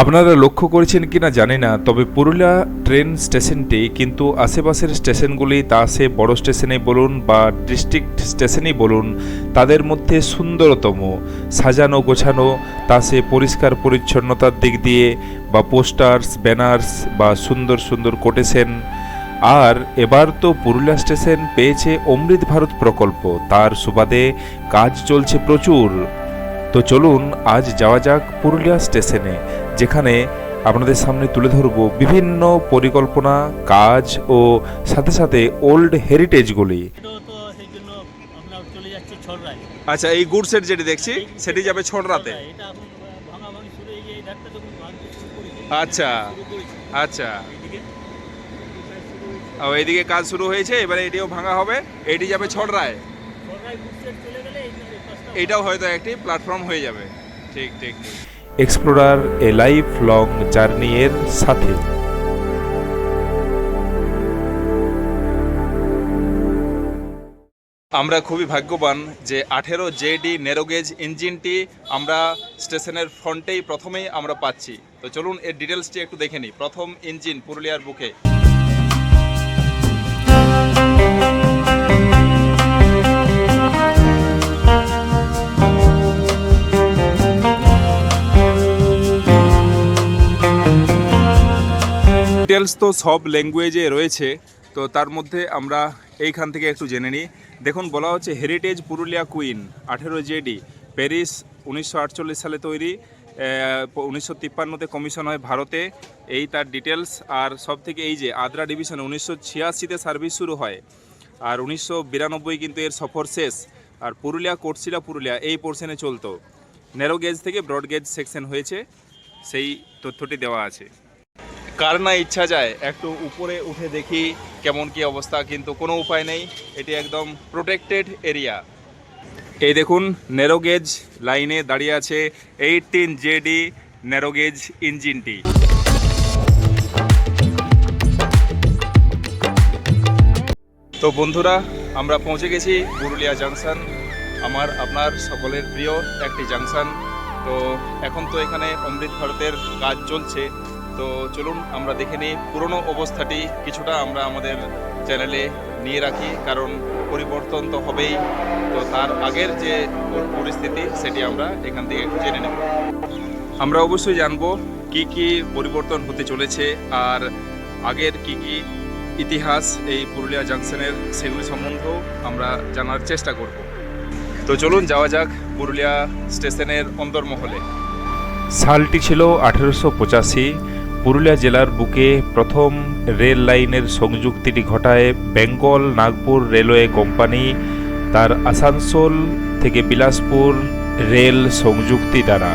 আপনারা লক্ষ্য করেছেন কিনা জানি না, তবে পুরুলিয়া ট্রেন স্টেশনটি কিন্তু আশেপাশের স্টেশনগুলি তা সে বড় স্টেশনে বলুন বা ডিস্ট্রিক্ট স্টেশনই বলুন, তাদের মধ্যে সুন্দরতম। সাজানো গোছানো, তা সে পরিষ্কার পরিচ্ছন্নতার দিক দিয়ে বা পোস্টার্স, ব্যানার্স বা সুন্দর সুন্দর কোটেশন। আর এবার তো পুরুলিয়া স্টেশন পেয়েছে অমৃত ভারত প্রকল্প, তার সুবাদে কাজ চলছে প্রচুর। তো চলুন আজ যাওয়া যাক পুরুলিয়া স্টেশনে। যেখানে আপনাদের সামনে তুলে ধরব বিভিন্ন পরিকল্পনা কাজ ও সাথে সাথে ওল্ড হেরিটেজগুলি আচ্ছা এই গুডসের যেটি দেখছি সেটি যাবে ছড়রাতে আচ্ছা আচ্ছা। ও এইদিকে কাজ শুরু হয়েছে এবারে এটিও ভাঙা হবে এটি যাবে ছড়রায় এইটাও হয়তো একটি প্ল্যাটফর্ম হয়ে যাবে। ঠিক ঠিক ঠিক। Explorer a life long journey এর সাথে। আমরা খুবই ভাগ্যবান যে আঠেরো জেডি নেরোগেজ ইঞ্জিনটি আমরা স্টেশনের ফ্রন্টেই প্রথমেই আমরা পাচ্ছি। তো চলুন এর ডিটেলসটি একটু দেখে নিই। প্রথম ইঞ্জিন পুরুলিয়ার বুকে। ডিটেলস তো সব ল্যাঙ্গুয়েজে রয়েছে, তো তার মধ্যে আমরা এইখান থেকে একটু জেনে নিই। দেখুন, বলা হচ্ছে হেরিটেজ পুরুলিয়া কুইন আঠেরো জেডি প্যারিস উনিশশো আটচল্লিশ সালে তৈরি উনিশশো তিপ্পান্নতে কমিশন হয় ভারতে। এই তার ডিটেলস আর সব থেকে এই যে আদ্রা ডিভিশনে উনিশশো ছিয়াশিতে সার্ভিস শুরু হয়, আর উনিশশো বিরানব্বই কিন্তু এর সফর শেষ, আর পুরুলিয়া, কোটশিলা, পুরুলিয়া এই পোর্শনে চলতো। ন্যারো গেজ থেকে ব্রড গেজ সেকশন হয়েছে, সেই তথ্যটি দেওয়া আছে। কার না ইচ্ছা যায়, একটু উপরে উঠে দেখি কেমন কি অবস্থা, কিন্তু কোনো উপায় নেই। এটি একদম প্রোটেক্টেড এরিয়া এই দেখুন নেরোগেজ লাইনে দাঁড়িয়ে আছে এইটিন জেডি নেরোগেজ ইঞ্জিনটি তো বন্ধুরা, আমরা পৌঁছে গেছি পুরুলিয়া জাংশন আমার, আপনার সকলের প্রিয় একটি জাংশন তো এখন তো এখানে অমৃত ভারতের কাজ চলছে। তো চলুন আমরা দেখে নিই পুরনো অবস্থাটি। কিছুটা আমরা আমাদের চ্যানেলে নিয়ে রাখি, কারণ পরিবর্তন তো হবেই। তো তার আগের যে পরিস্থিতি, সেটি আমরা এখান থেকে জেনে নেব। আমরা অবশ্যই জানব কি কি পরিবর্তন হতে চলেছে, আর আগের কি কি ইতিহাস এই পুরুলিয়া জাংশনের সেগুলি সম্বন্ধেও আমরা জানার চেষ্টা করব। তো চলুন যাওয়া যাক পুরুলিয়া স্টেশনের অন্তর্মহলে। সালটি ছিল আঠেরোশো পঁচাশি পুরুলিয়া জেলার বুকে প্রথম রেল লাইনের সংযুক্তিটি ঘটায় বেঙ্গল, নাগপুর রেলওয়ে কোম্পানি, তার আসানসোল থেকে বিলাসপুর রেল সংযুক্তি দ্বারা।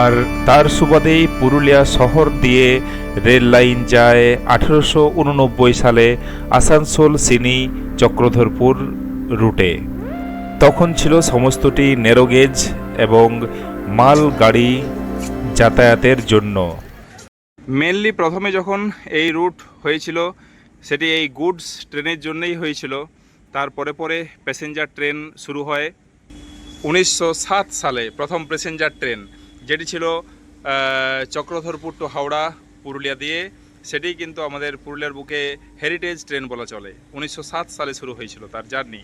আর তার সুবাদেই পুরুলিয়া শহর দিয়ে রেল লাইন যায় আঠেরোশো উননব্বই সালে আসানসোল সিনি চক্রধরপুর রুটে। তখন ছিল সমস্তটি নেরোগেজ এবং মাল গাড়ি যাতায়াতের জন্য। মেনলি প্রথমে যখন এই রুট হয়েছিল, সেটি এই গুডস ট্রেনের জন্যই হয়েছিল। তারপরে পরে প্যাসেঞ্জার ট্রেন শুরু হয়। উনিশশো সাত সালে প্রথম প্যাসেঞ্জার ট্রেন যেটি ছিল চক্রধরপুর টু হাওড়া পুরুলিয়া দিয়ে সেটি কিন্তু আমাদের পুরুলিয়ার বুকে হেরিটেজ ট্রেন বলা চলে। উনিশশো সাত সালে শুরু হয়েছিল তার জার্নি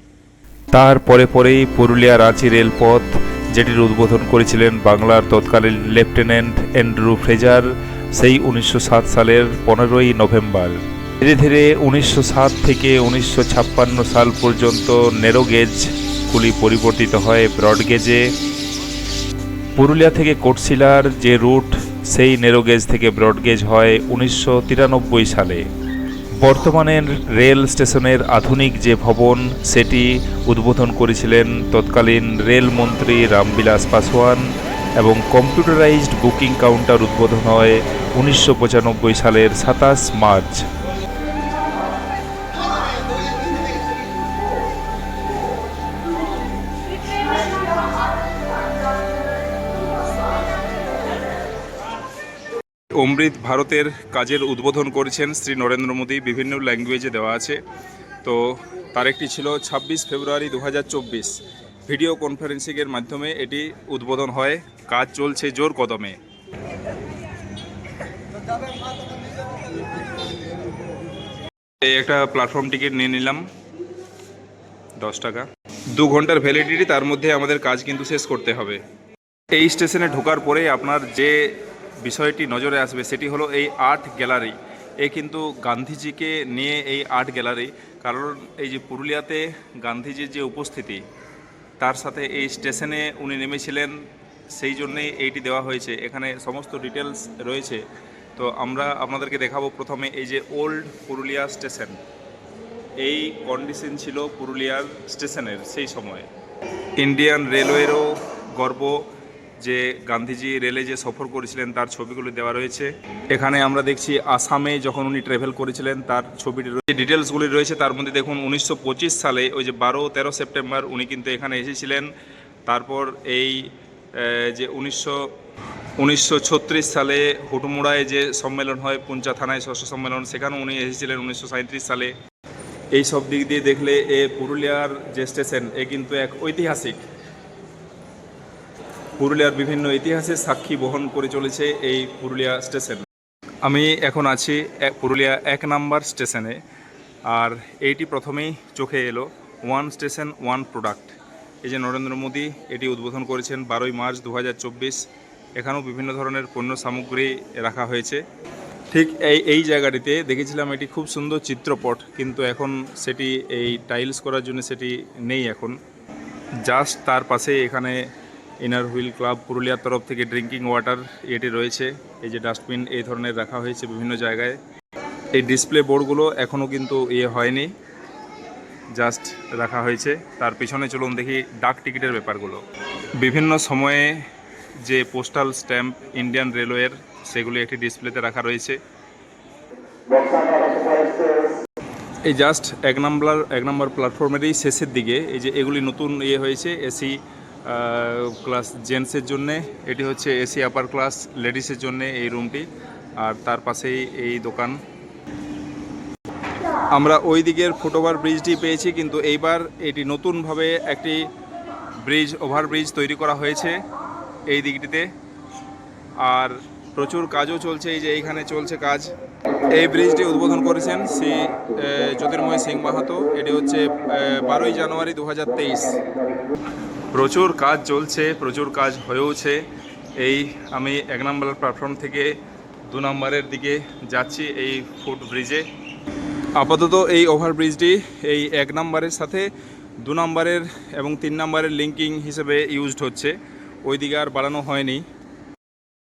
তার পরে পরেই পুরুলিয়া রাঁচি রেলপথ, যেটির উদ্বোধন করেছিলেন বাংলার তৎকালীন লেফটেন্যান্ট অ্যান্ড্রু ফ্রেজার সেই উনিশশো সাত সালের পনেরোই নভেম্বর। ধীরে ধীরে উনিশশো সাত থেকে উনিশশো ছাপ্পান্ন সাল পর্যন্ত নেরোগেজগুলি পরিবর্তিত হয় ব্রডগেজে পুরুলিয়া থেকে কোটশিলার যে রুট, সেই নেরোগেজ থেকে ব্রডগেজ হয় উনিশশো তিরানব্বই সালে। বর্তমানে রেল স্টেশনের আধুনিক যে ভবন, সেটি উদ্বোধন করেছিলেন তৎকালীন রেলমন্ত্রী রামবিলাস পাসওয়ান এবং কম্পিউটারাইজড বুকিং কাউন্টার উদ্বোধন হয় উনিশশো পঁচানব্বই সালের সাতাশ মার্চ। অমৃত ভারতের কাজের উদ্বোধন করেছেন শ্রী নরেন্দ্র মোদী। বিভিন্ন ল্যাঙ্গুয়েজে দেওয়া আছে। তো তার একটি ছিল ছাব্বিশ ফেব্রুয়ারি দু হাজার চব্বিশ। ভিডিও কনফারেন্সিংয়ের মাধ্যমে এটি উদ্বোধন হয়। কাজ চলছে জোর কদমে। এই একটা প্ল্যাটফর্ম টিকিট নিয়ে নিলাম। দশ টাকা। দু ঘণ্টার ভ্যালিডিটি তার মধ্যে আমাদের কাজ কিন্তু শেষ করতে হবে। এই স্টেশনে ঢোকার পরে আপনার যে বিষয়টি নজরে আসবে সেটি হলো এই আর্ট গ্যালারি। এ কিন্তু গান্ধীজিকে নিয়ে এই আর্ট গ্যালারি। কারণ এই যে পুরুলিয়াতে গান্ধীজির যে উপস্থিতি তার সাথে এই স্টেশনে উনি নেমেছিলেন, সেই জন্যেই এইটি দেওয়া হয়েছে। এখানে সমস্ত ডিটেলস রয়েছে। তো আমরা আপনাদেরকে দেখাবো প্রথমে এই যে ওল্ড পুরুলিয়া স্টেশন। এই কন্ডিশন ছিল পুরুলিয়ার স্টেশনের সেই সময়ে। ইন্ডিয়ান রেলওয়েরও গর্ব যে গান্ধীজি রেলে যে সফর করেছিলেন, তার ছবিগুলো দেওয়া রয়েছে। এখানে আমরা দেখছি আসামে যখন উনি ট্রাভেল করেছিলেন, তার ছবিটি রয়েছে। ডিটেলসগুলি রয়েছে, তার মধ্যে দেখুন, উনিশশো পঁচিশ সালে ওই যে বারো, তেরো সেপ্টেম্বর উনি কিন্তু এখানে এসেছিলেন। তারপর এই যে উনিশশো উনিশশো সালে হুটমুড়ায় যে সম্মেলন হয়, পুঞ্চা থানায় ষষ্ঠ সম্মেলন, সেখানেও উনি এসেছিলেন উনিশশো সাঁইত্রিশ সালে। এই সব দিক দিয়ে দেখলে এ পুরুলিয়ার যে স্টেশন এ কিন্তু এক ঐতিহাসিক পুরুলিয়ার বিভিন্ন ইতিহাসের সাক্ষী বহন করে চলেছে এই পুরুলিয়া স্টেশন। আমি এখন আছি পুরুলিয়া এক নাম্বার স্টেশনে। আর এইটি প্রথমেই চোখে এলো, ওয়ান স্টেশন, ওয়ান প্রোডাক্ট। এই যে নরেন্দ্র মোদী এটি উদ্বোধন করেছেন বারোই মার্চ দু হাজার চব্বিশ। এখানেও বিভিন্ন ধরনের পণ্য সামগ্রী রাখা হয়েছে। ঠিক এই এই জায়গাটিতে দেখেছিলাম এটি খুব সুন্দর চিত্রপট, কিন্তু এখন সেটি এই টাইলস করার জন্য সেটি নেই এখন। জাস্ট তার পাশে এখানে ইনার হুইল ক্লাব পুরুলিয়ার তরফ থেকে ড্রিঙ্কিং ওয়াটার এটি রয়েছে। এই যে ডাস্টবিন এই ধরনের রাখা হয়েছে বিভিন্ন জায়গায়। এই ডিসপ্লে বোর্ডগুলো এখনও কিন্তু ইয়ে হয়নি। জাস্ট রাখা হয়েছে। তার পিছনে চলুন দেখি ডাক টিকিটের ব্যাপারগুলো। বিভিন্ন সময়ে যে পোস্টাল স্ট্যাম্প ইন্ডিয়ান রেলওয়ের সেগুলি একটি ডিসপ্লেতে রাখা রয়েছে। এই জাস্ট এক নাম্বার এক নাম্বার প্ল্যাটফর্মেরই শেষের দিকে এই যে এগুলি নতুন ইয়ে হয়েছে, এসি ক্লাস জেন্টসের জন্যে, এটি হচ্ছে এসি আপার ক্লাস লেডিসের জন্যে এই রুমটি আর তার পাশেই এই দোকান। আমরা ওই দিকের ফুটওভার ব্রিজটি পেয়েছি, কিন্তু এইবার এটি নতুনভাবে একটি ব্রিজ ওভারব্রিজ তৈরি করা হয়েছে এই দিকটিতে। আর প্রচুর কাজও চলছে, এই যে এইখানে চলছে কাজ। এই ব্রিজটি উদ্বোধন করেছেন শ্রী জ্যোতির্ময় সিং মাহাতো। এটি হচ্ছে বারোই জানুয়ারি দু হাজার তেইশ। প্রচুর কাজ চলছে, প্রচুর কাজ হয়েওছে। এই আমি এক নম্বর প্ল্যাটফর্ম থেকে দু নম্বরের দিকে যাচ্ছি এই ফুট ব্রিজে আপাতত এই ওভারব্রিজটি এই এক নম্বরের সাথে দু নম্বরের এবং তিন নম্বরের লিঙ্কিং হিসেবে ইউজড হচ্ছে। ওই দিকে আর বাড়ানো হয়নি।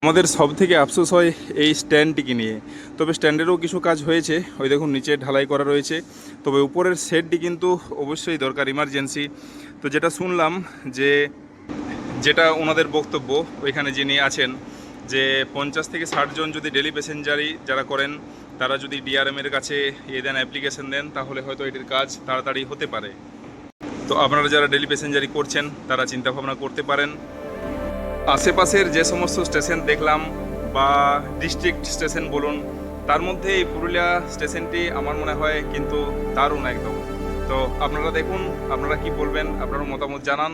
আমাদের সব থেকে আফসোস হয় এই স্ট্যান্ডটিকে নিয়ে। তবে স্ট্যান্ডেরও কিছু কাজ হয়েছে। ওই দেখুন, নিচে ঢালাই করা রয়েছে। তবে উপরের শেডটি কিন্তু অবশ্যই দরকার ইমার্জেন্সি তো যেটা শুনলাম যে যেটা ওনাদের বক্তব্য, ওইখানে যিনি আছেন, যে পঞ্চাশ থেকে ষাট জন যদি ডেলি প্যাসেঞ্জারই যারা করেন, তারা যদি ডিআরএম এর কাছে এ দেন অ্যাপ্লিকেশন দেন, তাহলে হয়তো এটির কাজ তাড়াতাড়ি হতে পারে। তো আপনারা যারা ডেলি প্যাসেঞ্জারি করছেন, তারা চিন্তা ভাবনা করতে পারেন। আশেপাশের যে সমস্ত স্টেশন দেখলাম বা ডিস্ট্রিক্ট স্টেশন বলুন, তার মধ্যে এই পুরুলিয়া স্টেশনটি আমার মনে হয় কিন্তু দারুণ একদম। তো আপনারা দেখুন, আপনারা কি বলবেন, আপনারা মতামত জানান।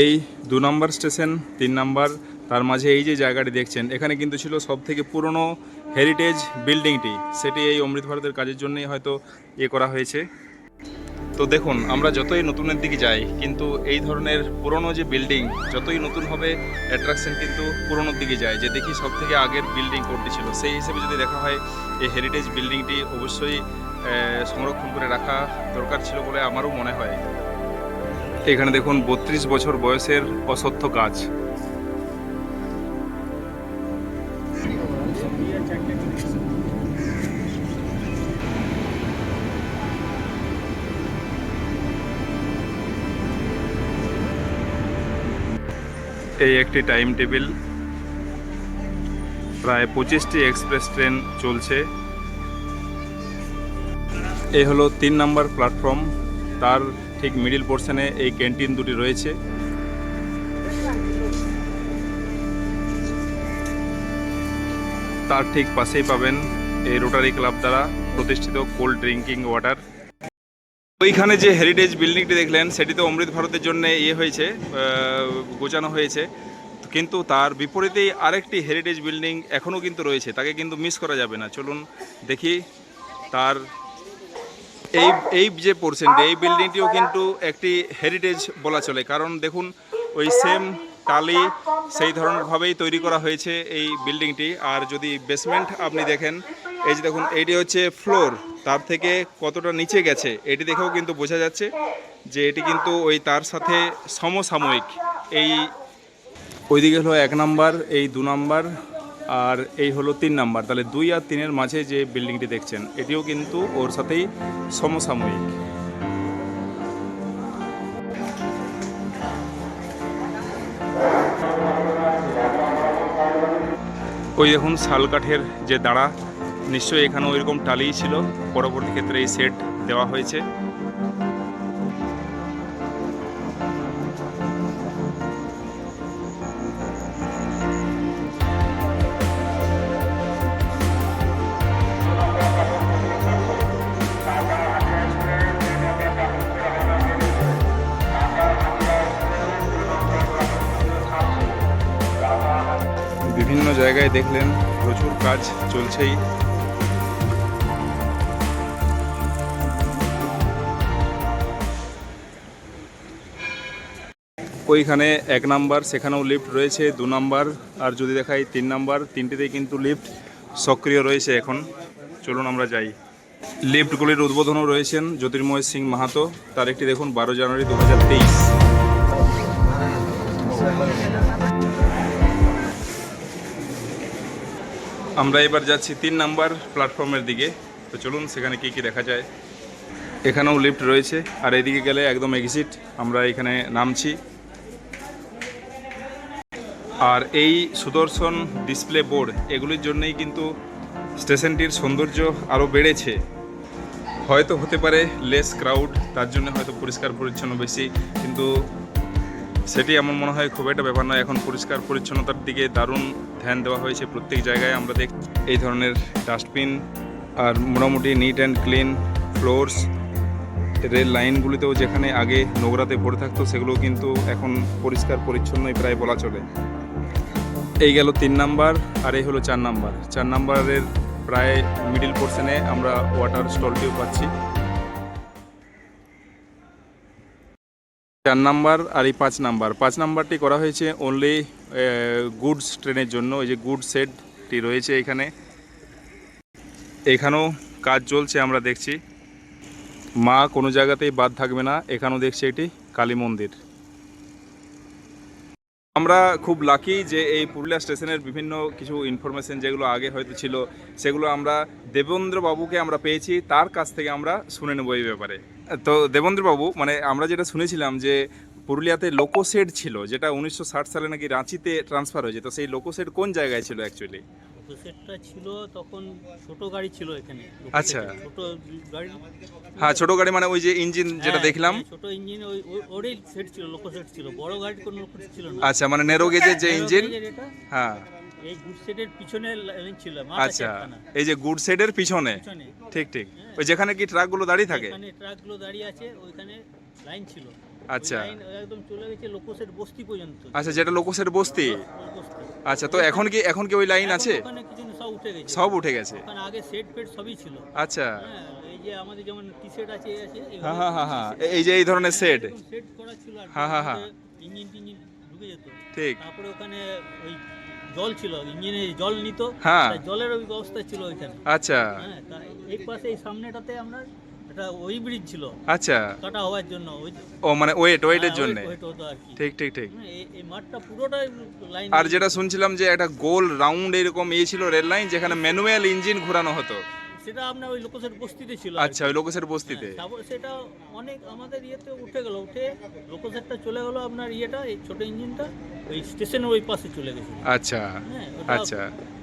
এই দু নম্বর স্টেশন, তিন নম্বর, তার মাঝে এই যে জায়গাটি দেখছেন, এখানে কিন্তু ছিল সব থেকে পুরনো হেরিটেজ বিল্ডিংটি সেটি এই অমৃত ভারতের কাজের জন্যই হয়তো ইয়ে করা হয়েছে। তো দেখুন, আমরা যতই নতুনের দিকে যাই, কিন্তু এই ধরনের পুরনো যে বিল্ডিং যতই নতুন হবে অ্যাট্রাকশন কিন্তু পুরনোর দিকে যায়। যে দেখি সব থেকে আগের বিল্ডিং কোনটি ছিল, সেই হিসেবে যদি দেখা হয়, এই হেরিটেজ বিল্ডিংটি অবশ্যই সংরক্ষণ করে রাখা দরকার ছিল বলে আমারও মনে হয়। এখানে দেখুন, বত্রিশ বছর বয়সের অসত্য গাছ। এই একটি টাইম টেবিল। প্রায় পঁচিশটি এক্সপ্রেস ট্রেন চলছে। এই হলো তিন নাম্বার প্ল্যাটফর্ম তার ঠিক মিডিল পোর্শনে এই ক্যান্টিন দুটি রয়েছে। তার ঠিক পাশেই পাবেন এই রোটারি ক্লাব দ্বারা প্রতিষ্ঠিত কোল্ড ড্রিঙ্কিং ওয়াটার ওইখানে যে হেরিটেজ বিল্ডিংটি দেখলেন, সেটি তো অমৃত ভারতের জন্য ইয়ে হয়েছে গোছানো হয়েছে। কিন্তু তার বিপরীতেই আরেকটি হেরিটেজ বিল্ডিং এখনও কিন্তু রয়েছে, তাকে কিন্তু মিস করা যাবে না। চলুন দেখি তার এই এই যে পোর্শনটি এই বিল্ডিংটিও কিন্তু একটি হেরিটেজ বলা চলে। কারণ দেখুন, ওই সেম টালি সেই ধরনেরভাবেই তৈরি করা হয়েছে এই বিল্ডিংটি আর যদি বেসমেন্ট আপনি দেখেন, এই যে দেখুন এইটি হচ্ছে ফ্লোর তার থেকে কতটা নিচে গেছে, এটি দেখেও কিন্তু বোঝা যাচ্ছে যে এটি কিন্তু ওই তার সাথে সমসাময়িক। এই, ওইদিকে হলো এক নাম্বার, এই দু নাম্বার আর এই হলো তিন নাম্বার। তাহলে দুই আর তিনের মাঝে যে বিল্ডিংটি দেখছেন, এটিও কিন্তু ওর সাথেই সমসাময়িক। ওই দেখুন শাল কাঠের যে দাঁড়া, নিশ্চয়ই এখানে ওইরকম টালিই ছিল। পরবর্তী ক্ষেত্রে এই সেট দেওয়া হয়েছে। বিভিন্ন জায়গায় দেখলেন প্রচুর কাজ চলছেই। ওইখানে এক নাম্বার, সেখানেও লিফট রয়েছে, দু নাম্বার, আর যদি দেখাই তিন নাম্বার, তিনটিতেই কিন্তু লিফট সক্রিয় রয়েছে এখন। চলুন আমরা যাই। লিফটগুলির উদ্বোধনও রয়েছেন জ্যোতির্ময় সিং মাহাতো, তার একটি দেখুন, বারো জানুয়ারি দু হাজার তেইশ। আমরা এবার যাচ্ছি তিন নাম্বার প্ল্যাটফর্মের দিকে। তো চলুন সেখানে কি কি দেখা যায়। এখানেও লিফট রয়েছে, আর এদিকে গেলে একদম এক্সিট আমরা এখানে নামছি। আর এই সুদর্শন ডিসপ্লে বোর্ড এগুলির জন্যই কিন্তু স্টেশনটির সৌন্দর্য আরও বেড়েছে। হয়তো হতে পারে লেস ক্রাউড তার জন্য হয়তো পরিষ্কার পরিচ্ছন্ন বেশি, কিন্তু সেটি আমার মনে হয় খুব একটা ব্যাপার নয়। এখন পরিষ্কার পরিচ্ছন্নতার দিকে দারুণ ধ্যান দেওয়া হয়েছে প্রত্যেক জায়গায়। আমরা দেখ এই ধরনের ডাস্টবিন আর মোটামুটি neat and clean floors rail লাইনগুলিতেও যেখানে আগে নোংরাতে ভরে থাকতো সেগুলো কিন্তু এখন পরিষ্কার পরিচ্ছন্নই প্রায় বলা চলে। এই গেল তিন নাম্বার আর এই হলো চার নাম্বার। চার নাম্বারের প্রায় মিডিল পোর্শনে আমরা ওয়াটার স্টলটিও পাচ্ছি। চার নাম্বার আর এই পাঁচ নাম্বার। পাঁচ নাম্বারটি করা হয়েছে অনলি গুডস ট্রেনের জন্য। ওই যে গুড সেটটি রয়েছে এখানে। এখানেও কাজ চলছে আমরা দেখছি। মা কোনো জায়গাতেই বাদ থাকবে না। এখানেও দেখছি এটি কালী মন্দির। আমরা খুব লাকি যে এই পুরুলিয়া স্টেশনের বিভিন্ন কিছু ইনফরমেশন যেগুলো আগে হয়তো ছিল, সেগুলো আমরা দেবেন্দ্র বাবুকে আমরা পেয়েছি। তার কাছ থেকে আমরা শুনে নেব এই ব্যাপারে। তো দেবেন্দ্র বাবু মানে আমরা যেটা শুনেছিলাম যে পুরুলিয়াতে লোকোসেড ছিল যেটা উনিশশো ষাট সালে নাকি রাঁচিতে ট্রান্সফার হয়েছে তো সেই লোকোসেড কোন জায়গায় ছিল অ্যাকচুয়ালি সেটটা ছিল তখন ছোট গাড়ি ছিল এখানে আচ্ছা। ছোট গাড়ি। হ্যাঁ ছোট গাড়ি মানে ওই যে ইঞ্জিন যেটা হ্যাঁ, দেখলাম। হ্যাঁ, ছোট ইঞ্জিন ওই ওরই সেট ছিল লোকো ছিল বড় গাড়ি কোনো ছিল না। আচ্ছা মানে নেরো গেজের যে ইঞ্জিন হ্যাঁ। এই গুড সেটের পিছনে লাইন ছিল আচ্ছা এই যে গুড সেডের পিছনে? ঠিক ঠিক। ওই যেখানে কি ট্রাকগুলো দাঁড়িয়ে থাকে? এখানে ট্রাকগুলো দাঁড়িয়ে আছে ওইখানে লাইন ছিল। আচ্ছা। একদম চলে গেছে লোকো সেট বস্তি পর্যন্ত। আচ্ছা যেটা লোকোসেড বস্তি? বস্তি। আচ্ছা তো এখন কি এখন কি ওই লাইন আছে? ওখানে কিছু সব উঠে গেছে। সব উঠে গেছে। ওখানে আগে সেট ফেট সবই ছিল। আচ্ছা। হ্যাঁ এই যে আমাদের যেমন টি শার্ট আছে এই আছে হ্যাঁ হ্যাঁ হ্যাঁ হ্যাঁ। এই যে এই ধরনের সেট সেট করা ছিল হ্যাঁ, হ্যাঁ, হ্যাঁ। ইঞ্জিন টিঞ্জিন ঢুকে যেত। ঠিক। তারপরে ওখানে ওই জল ছিল ইঞ্জিনে জল নিত হ্যাঁ। জলের ওই ব্যবস্থা ছিল ওইখানে। আচ্ছা। হ্যাঁ এই পাশে এই সামনেটাতে আমরা একটা ওই ব্রিজ ছিল আচ্ছা। কাটা হওয়ার জন্য ওই ও মানে ওয়েট ওয়েটের জন্য? ওই- হতো আর কি। ঠিক ঠিক ঠিক। এই- এই মাঠটা পুরোটাই লাইন আর যেটা শুনছিলাম যে একটা গোল রাউন্ড এরকম ইয়ে ছিল রেল লাইন যেখানে ম্যানুয়াল ইঞ্জিন ঘোরানো হতো। সেটা আপনার ওই লোকেশের বস্তিতে ছিল আচ্ছা ওই বস্তিতে হ্যাঁ, তারপর সেটা অনেক আমাদের ইয়েতে উঠে গেল উঠে লোকোসেটটা চলে গেল আপনার ইয়েটা এই ছোট ইঞ্জিনটা ওই স্টেশনের ওই পাশে চলে গেছে। আচ্ছা হ্যাঁ আচ্ছা।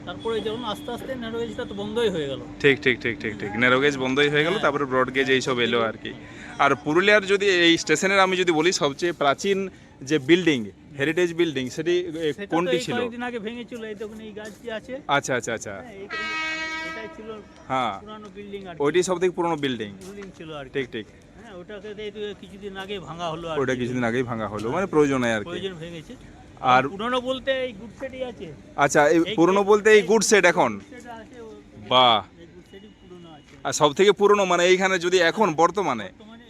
তারপরে যখন আস্তে আস্তে ন্যারোগেজটা তো বন্ধই হয়ে গেল। ঠিক ঠিক ঠিক ঠিক ঠিক। ন্যারো গেজ বন্ধই হয়ে গেল তারপরে ব্রড গেজ এইসব এলো আর কি। আর পুরুলিয়ার যদি এই স্টেশনের আমি যদি বলি সবচেয়ে প্রাচীন যে বিল্ডিং হেরিটেজ বিল্ডিং সেটি কোনটি ছিল? আগে ভেঙেছিল এই দেখুন এই গাছটি আছে। আচ্ছা আচ্ছা আচ্ছা। হ্যাঁ, ছিল হ্যাঁ। পুরানো বিল্ডিং আর ওইটি সব থেকে পুরনো বিল্ডিং বিল্ডিং ছিল আর ঠিক ঠিক। হ্যাঁ ওটাকে কিছুদিন আগে ভাঙা হলো আর ওটা কিছুদিন আগেই ভাঙা হলো মানে প্রয়োজনে আর কি। প্রয়োজন আর পুরনো বলতে এই গুড সেটই আছে। আচ্ছা এই পুরনো বলতে এই গুড সেট এখন? বাহ। আর সব থেকে পুরনো মানে এইখানে যদি এখন বর্তমানে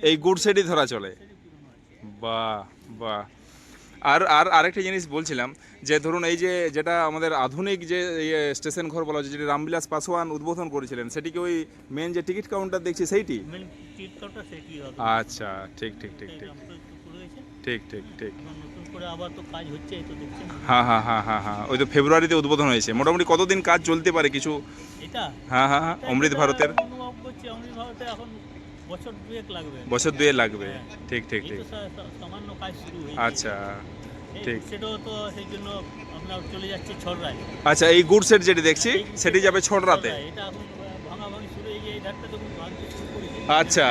এই গুড সেটই ধরা চলে। বাহ বাহ। আর আর আরেকটা জিনিস বলছিলাম যে ধরুন এই যে যেটা আমাদের আধুনিক যে স্টেশন ঘর বলা হচ্ছে যেটি রামবিলাস পাসওয়ান উদ্বোধন করেছিলেন সেটি কি ওই মেন যে টিকিট কাউন্টার দেখছি সেইটি? আচ্ছা ঠিক ঠিক ঠিক ঠিক। ঠিক ঠিক ঠিক। হ্যাঁ হ্যাঁ হ্যাঁ হ্যাঁ হ্যাঁ ওই তো ফেব্রুয়ারিতে উদ্বোধন হয়েছে। মোটামুটি কতদিন কাজ চলতে পারে কিছু? হ্যাঁ হ্যাঁ হ্যাঁ অমৃত ভারতের? এখন বছর দুয়েক লাগবে। বছর দুয়ে লাগবে। ঠিক ঠিক ঠিক। সা- সামান্য কাজ শুরু হয়েছে। আচ্ছা ঠিক। সেটাও তো সেই জন্য আপনার চলে যাচ্ছে ছড়রায় আচ্ছা এই গুড সেট যেটি দেখছি সেটি যাবে ছড়রাতে এটা এখন ভাঙা ভাঙি শুরু হয়ে গিয়ে এই ধারটা যখন ভাঙতে শুরু করেছে। আচ্ছা।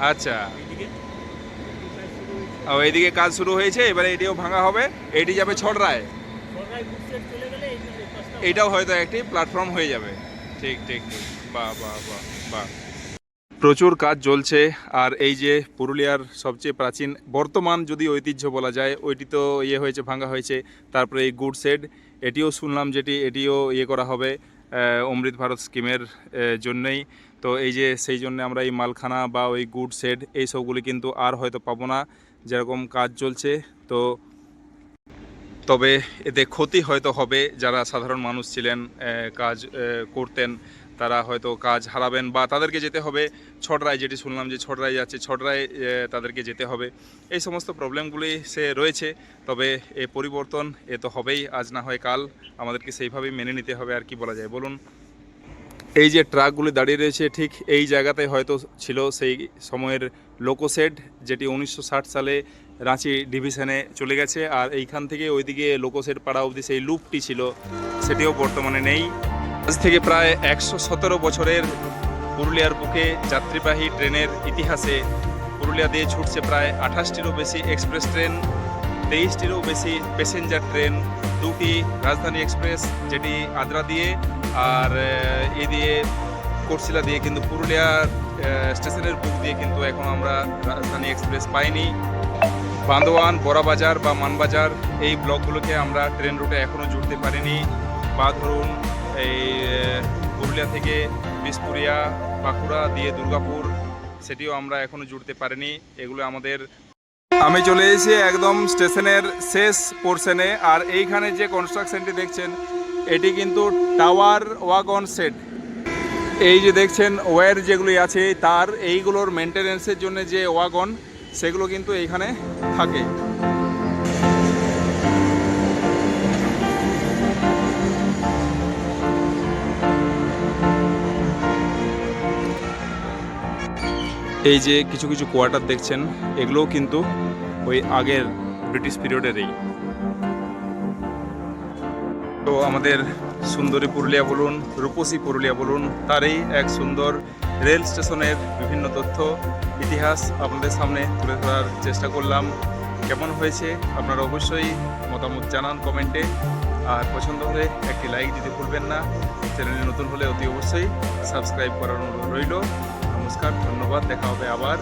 আচ্ছা। ও এইদিকে কাজ শুরু হয়েছে এবারে এটিও ভাঙা হবে। এটি যাবে ছড়রায় এইটাও হয়তো একটি প্ল্যাটফর্ম হয়ে যাবে। ঠিক ঠিক ঠিক। বাহ বাহ বাহ বাহ। প্রচুর কাজ চলছে, আর এই যে পুরুলিয়ার সবচেয়ে প্রাচীন বর্তমান যদি ঐতিহ্য বলা যায়, ওইটি তো ইয়ে হয়েছে ভাঙা হয়েছে। তারপরে এই গুড সেড এটিও শুনলাম যেটি, এটিও ইয়ে করা হবে অমৃত ভারত স্কিমের জন্যই। তো এই যে সেই জন্য আমরা এই মালখানা বা ওই গুড সেড এই সবগুলি কিন্তু আর হয়তো পাবো না, যেরকম কাজ চলছে। তো তবে এতে ক্ষতি হয়তো হবে, যারা সাধারণ মানুষ ছিলেন কাজ করতেন। তারা হয়তো কাজ হারাবেন বা তাদেরকে যেতে হবে। ছড়রায় যেটি শুনলাম যে ছড়রায় যাচ্ছে ছড়রায় আহ, তাদেরকে যেতে হবে। এই সমস্ত প্রবলেমগুলি সে রয়েছে তবে এ পরিবর্তন এ তো হবেই আজ না হয় কাল। আমাদেরকে সেইভাবেই মেনে নিতে হবে আর কি বলা যায়। বলুন। এই যে ট্রাকগুলি দাঁড়িয়ে রয়েছে ঠিক এই জায়গাতে হয়তো ছিল সেই সময়ের লোকোসেড যেটি উনিশশো ষাট সালে রাঁচি ডিভিশনে চলে গেছে। আর এইখান থেকে ওইদিকে লোকোসেড পাড়া অবধি সেই লুপটি ছিল সেটিও বর্তমানে নেই। আজ থেকে প্রায় একশো সতেরো বছরের পুরুলিয়ার বুকে যাত্রীবাহী ট্রেনের ইতিহাসে পুরুলিয়া দিয়ে ছুটছে প্রায় আঠাশটিরও বেশি এক্সপ্রেস ট্রেন, তেইশটিরও বেশি প্যাসেঞ্জার ট্রেন, দুটি রাজধানী এক্সপ্রেস যেটি আদ্রা দিয়ে আর এ দিয়ে কোটশিলা দিয়ে। কিন্তু পুরুলিয়া স্টেশনের বুক দিয়ে কিন্তু এখন আমরা রাজধানী এক্সপ্রেস পাইনি। বান্দোয়ান, বড়াবাজার বা মানবাজার এই ব্লকগুলোকে আমরা ট্রেন রুটে এখনও জুড়তে পারিনি। বা ধরুন এই পুরুলিয়া থেকে বিসপুরিয়া বাঁকুড়া দিয়ে দুর্গাপুর, সেটিও আমরা এখনও জুড়তে পারিনি। এগুলো আমাদের আমি চলে এসেছি একদম স্টেশনের শেষ পোর্শনে, আর এইখানে যে কনস্ট্রাকশনটি দেখছেন, এটি কিন্তু টাওয়ার ওয়াগন সেট। এই যে দেখছেন, ওয়্যার যেগুলি আছে, তার এইগুলোর মেনটেনেন্সের জন্য যে ওয়াগন, সেগুলো কিন্তু এইখানে থাকে। এই যে কিছু কিছু কোয়ার্টার দেখছেন, এগুলোও কিন্তু ওই আগের ব্রিটিশ পিরিয়ডেরই তো আমাদের সুন্দরী পুরুলিয়া বলুন, রূপসী পুরুলিয়া বলুন, তারই এক সুন্দর রেল স্টেশনের বিভিন্ন তথ্য, ইতিহাস আপনাদের সামনে তুলে ধরার চেষ্টা করলাম। কেমন হয়েছে? আপনারা অবশ্যই মতামত জানান কমেন্টে। আর পছন্দ হলে একটি লাইক দিতে ভুলবেন না। চ্যানেলে নতুন হলে অতি অবশ্যই সাবস্ক্রাইব করার অনুরোধ রইল। নমস্কার ধন্যবাদ দেখা হবে আবার